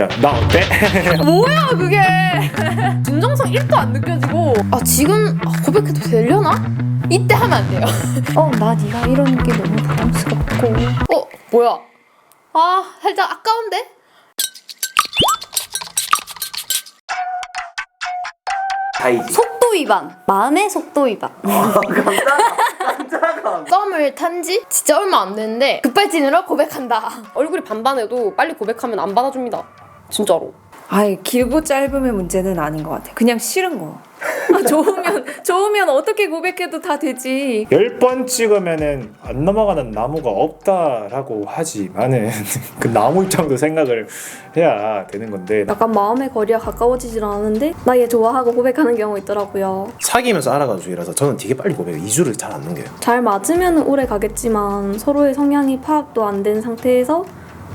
야나 어때? 뭐야 그게 진정성 1도 안 느껴지고 아 지금 아, 고백해도 되려나? 이때 하면 안 돼요 어, 나 네가 이러는 게 너무 부담스럽고. 어 뭐야 아 살짝 아까운데? 다이지 속도 위반. 마음의 속도 위반. 썸을 탄지 진짜 얼마 안 됐는데 급발진으로 고백한다 얼굴이 반반해도 빨리 고백하면 안 받아줍니다 진짜로 아이 길고 짧으면 문제는 아닌 것 같아. 그냥 싫은 거. 아, 좋으면 좋으면 어떻게 고백해도 다 되지. 10번 찍으면은 안 넘어가는 나무가 없다라고 하지만은 그 나무 입장도 생각을 해야 되는 건데 약간 마음의 거리가 가까워지질 않았는데 나 얘 좋아하고 고백하는 경우 있더라고요. 사귀면서 알아가지고 이라서 저는 되게 빨리 고백해요 2주를 잘 안 넘겨요 잘 맞으면 오래 가겠지만 서로의 성향이 파악도 안 된 상태에서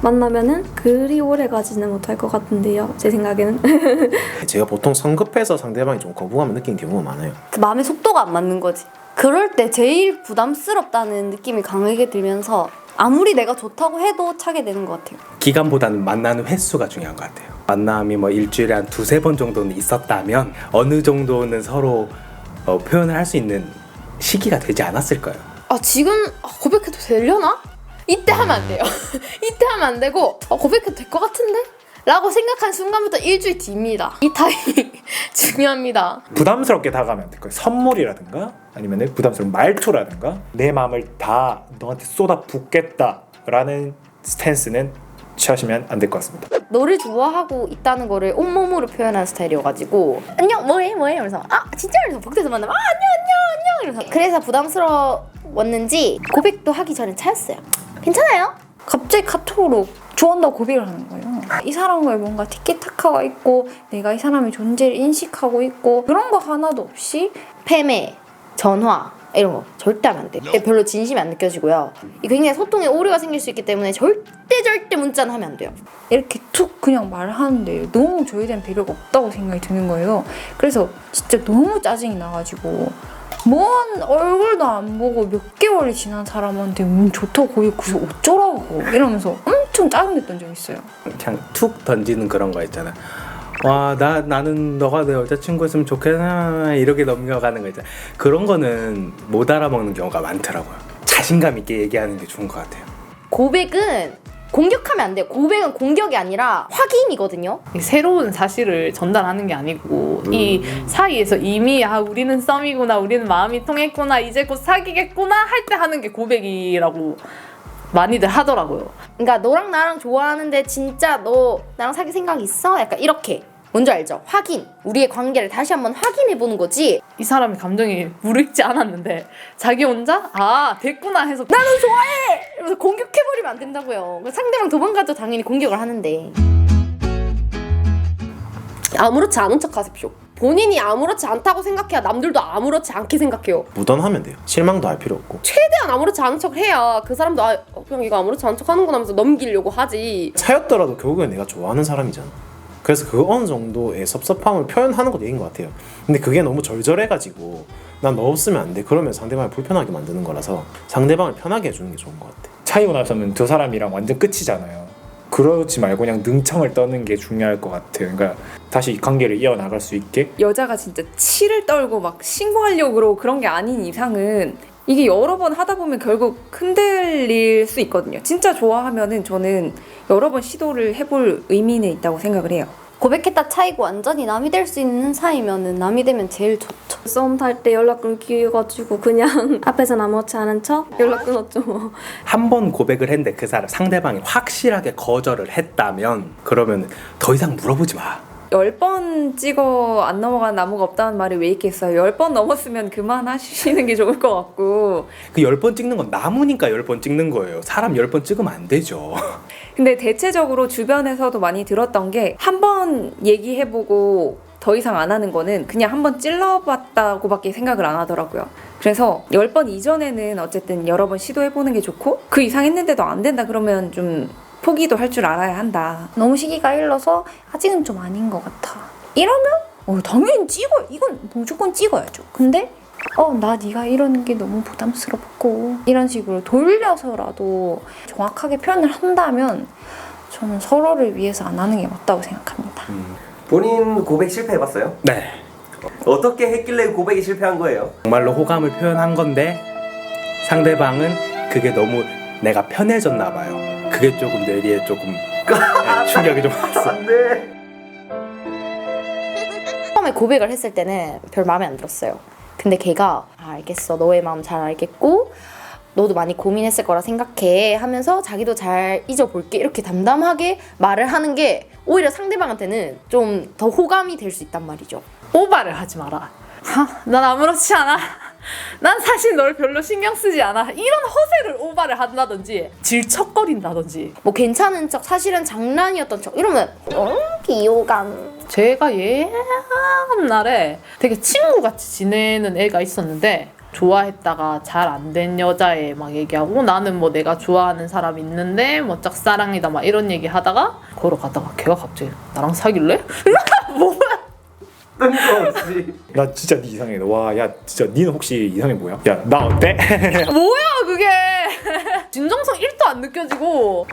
만나면은 그리 오래 가지는 못할 것 같은데요. 제 생각에는 제가 보통 성급해서 상대방이 좀 거부감을 느끼는 경우가 많아요 그 마음의 속도가 안 맞는 거지. 그럴 때 제일 부담스럽다는 느낌이 강하게 들면서 아무리 내가 좋다고 해도 차게 되는 것 같아요. 기간보다는 만나는 횟수가 중요한 것 같아요. 만남이 뭐 일주일에 한 두세 번 정도는 있었다면 어느 정도는 서로 어, 표현을 할 수 있는 시기가 되지 않았을 거예요. 아 지금 아, 고백해도 되려나? 이때 하면 안 돼요. 이때 하면 안 되고 아, 고백해도 될 것 같은데? 라고 생각한 순간부터 일주일 뒤입니다. 이 타이밍 중요합니다. 부담스럽게 다가가면 안 될 거예요. 선물이라든가 아니면 부담스러운 말투라든가 내 마음을 다 너한테 쏟아 붓겠다라는 스탠스는 취하시면 안 될 것 같습니다. 너를 좋아하고 있다는 거를 온몸으로 표현하는 스타일이어가지고 안녕 뭐해 뭐해? 이러면서 아 진짜? 이러면서 복도에서 만나면 아 안녕 안녕 안녕. 이러면서 그래서 부담스러웠는지 고백도 하기 전에 차였어요 괜찮아요? 갑자기 카톡으로 좋아한다고 고백을 하는 거예요. 이 사람과의 뭔가 티키타카가 있고 내가 이 사람의 존재를 인식하고 있고 그런 거 하나도 없이 패매 전화 이런 거 절대 하면 안 돼요 별로 진심이 안 느껴지고요 이 굉장히 소통에 오류가 생길 수 있기 때문에 절대 절대 문자는 하면 안 돼요 이렇게 툭 그냥 말하는데 너무 저에 대한 배려가 없다고 생각이 드는 거예요. 그래서 진짜 너무 짜증이 나가지고 뭔 얼굴도 안 보고 몇 개월이 지난 사람한테 음 좋다고 그래서 어쩌라고 이러면서 엄청 짜증냈던 적이 있어요. 그냥 툭 던지는 그런 거 있잖아. 와, 나, 나는 너가 내 여자친구였으면 좋겠나 이렇게 넘겨가는 거 있잖아. 그런 거는 못 알아먹는 경우가 많더라고요. 자신감 있게 얘기하는 게 좋은 것 같아요. 고백은 공격하면 안 돼요 고백은 공격이 아니라 확인이거든요 이 새로운 사실을 전달하는 게 아니고 이 사이에서 이미 아 우리는 썸이구나 우리는 마음이 통했구나 이제 곧 사귀겠구나 할 때 하는 게 고백이라고 많이들 하더라고요. 그러니까 너랑 나랑 좋아하는데 진짜 너 나랑 사귈 생각 있어? 약간 이렇게 뭔지 알죠? 확인. 우리의 관계를 다시 한번 확인해 보는 거지. 이 사람이 감정이 무르익지 않았는데 자기 혼자? 아 됐구나 해서 나는 좋아해! 이러면서 공격해 버리면 안 된다고요. 그 상대방 도망가도 당연히 공격을 하는데. 아무렇지 않은 척 하십시오. 본인이 아무렇지 않다고 생각해야 남들도 아무렇지 않게 생각해요. 무던하면 돼요. 실망도 할 필요 없고. 최대한 아무렇지 않은 척 해야 그 사람도 아 어, 그냥 이거 아무렇지 않은 척 하는구나 하면서 넘기려고 하지. 차였더라도 결국엔 내가 좋아하는 사람이잖아 그래서 그 어느 정도의 섭섭함을 표현하는 것도 얘기인 것 같아요. 근데 그게 너무 절절해가지고 난 너 없으면 안 돼. 그러면 상대방을 불편하게 만드는 거라서 상대방을 편하게 해주는 게 좋은 것 같아 차이고 나서는 두 사람이랑 완전 끝이잖아요. 그러지 말고 그냥 능청을 떠는 게 중요할 것 같아요. 그러니까 다시 이 관계를 이어나갈 수 있게? 여자가 진짜 치를 떨고 막 신고하려고 그러고 그런 게 아닌 이상은 이게 여러 번 하다 보면 결국 흔들릴 수 있거든요. 진짜 좋아하면은 저는 여러 번 시도를 해볼 의미는 있다고 생각을 해요. 고백했다 차이고 완전히 남이 될 수 있는 사이면은 남이 되면 제일 좋죠. 썸 탈 때 연락 끊기가지고 그냥 앞에서 아무렇지 않은 척 연락 끊었죠 뭐. 한 번 고백을 했는데 그 사람 상대방이 확실하게 거절을 했다면 그러면 더 이상 물어보지 마. 열 번 찍어 안 넘어간 나무가 없다는 말이 왜 있겠어요. 열 번 넘었으면 그만하시는 게 좋을 것 같고. 그 열 번 찍는 건 나무니까 열 번 찍는 거예요. 사람 열 번 찍으면 안 되죠. 근데 대체적으로 주변에서도 많이 들었던 게 한 번 얘기해보고 더 이상 안 하는 거는 그냥 한 번 찔러봤다고밖에 생각을 안 하더라고요. 그래서 열 번 이전에는 어쨌든 여러 번 시도해보는 게 좋고 그 이상 했는데도 안 된다 그러면 좀 포기도 할 줄 알아야 한다. 너무 시기가 일러서 아직은 좀 아닌 것 같아. 이러면 어 당연히 찍어. 이건 무조건 찍어야죠. 근데 어 나 네가 이러는 게 너무 부담스럽고 이런 식으로 돌려서라도 정확하게 표현을 한다면 저는 서로를 위해서 안 하는 게 맞다고 생각합니다. 본인 고백 실패해봤어요? 네. 어떻게 했길래 고백이 실패한 거예요? 정말로 호감을 표현한 건데 상대방은 그게 너무 내가 편해졌나 봐요. 그게 조금 뇌리에 조금 네, 충격이 좀 왔어. 안돼. 처음에 고백을 했을 때는 별 마음에 안 들었어요. 근데 걔가 아, 알겠어 너의 마음 잘 알겠고 너도 많이 고민했을 거라 생각해 하면서 자기도 잘 잊어볼게 이렇게 담담하게 말을 하는 게 오히려 상대방한테는 좀 더 호감이 될 수 있단 말이죠. 오바를 하지 마라. 하, 난 아무렇지 않아. 난 사실 널 별로 신경 쓰지 않아. 이런 허세를 오바를 한다든지 질척거린다든지. 뭐 괜찮은 척 사실은 장난이었던 척 이러면 어 비호감 제가 옛날에 되게 친구같이 지내는 애가 있었는데 좋아했다가 잘 안 된 여자애 막 얘기하고 나는 뭐 내가 좋아하는 사람 있는데 뭐 짝사랑이다 막 이런 얘기 하다가 걸어가다가 걔가 갑자기 나랑 사귈래? 뭐야? 뜬금없이. 나 진짜 네 이상해. 와, 야, 진짜 니는 혹시 이상해 뭐야? 야, 나 어때? 뭐야 그게? 진정성 1도 안 느껴지고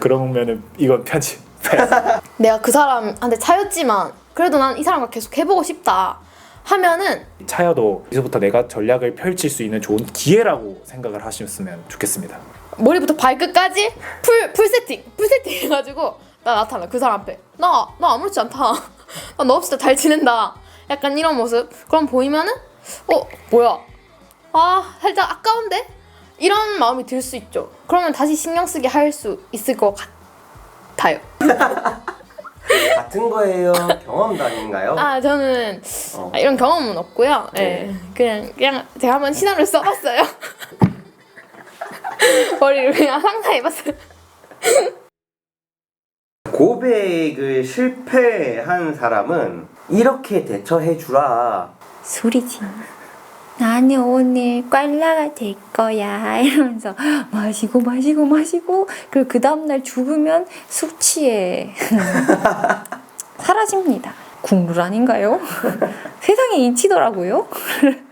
그러면은 이건 편집. 내가 그 사람한테 차였지만 그래도 난 이 사람과 계속 해보고 싶다 하면은 차여도 이제부터 내가 전략을 펼칠 수 있는 좋은 기회라고 생각을 하셨으면 좋겠습니다. 머리부터 발끝까지 풀, 풀 세팅 풀 세팅 해가지고 나 나타나 그 사람 앞에 나 나 아무렇지 않다 나너 없을 때 잘 지낸다. 약간 이런 모습. 그럼 보이면은 어 뭐야? 아 살짝 아까운데? 이런 마음이 들 수 있죠. 그러면 다시 신경 쓰게 할 수 있을 것 같아요. 같은 거예요? 경험담인가요? 아 저는 어. 아, 이런 경험은 없고요. 예. 네. 그냥 그냥 제가 한번 신화를 써봤어요. 머리를 그냥 상상해봤어요 고백을 실패한 사람은 이렇게 대처해 주라. 소리지. 나는 오늘 꽐라가 될 거야 이러면서 마시고 마시고 마시고 그리고 그 다음날 죽으면 숙취에 사라집니다. 국룰 아닌가요? 세상에 인치더라고요.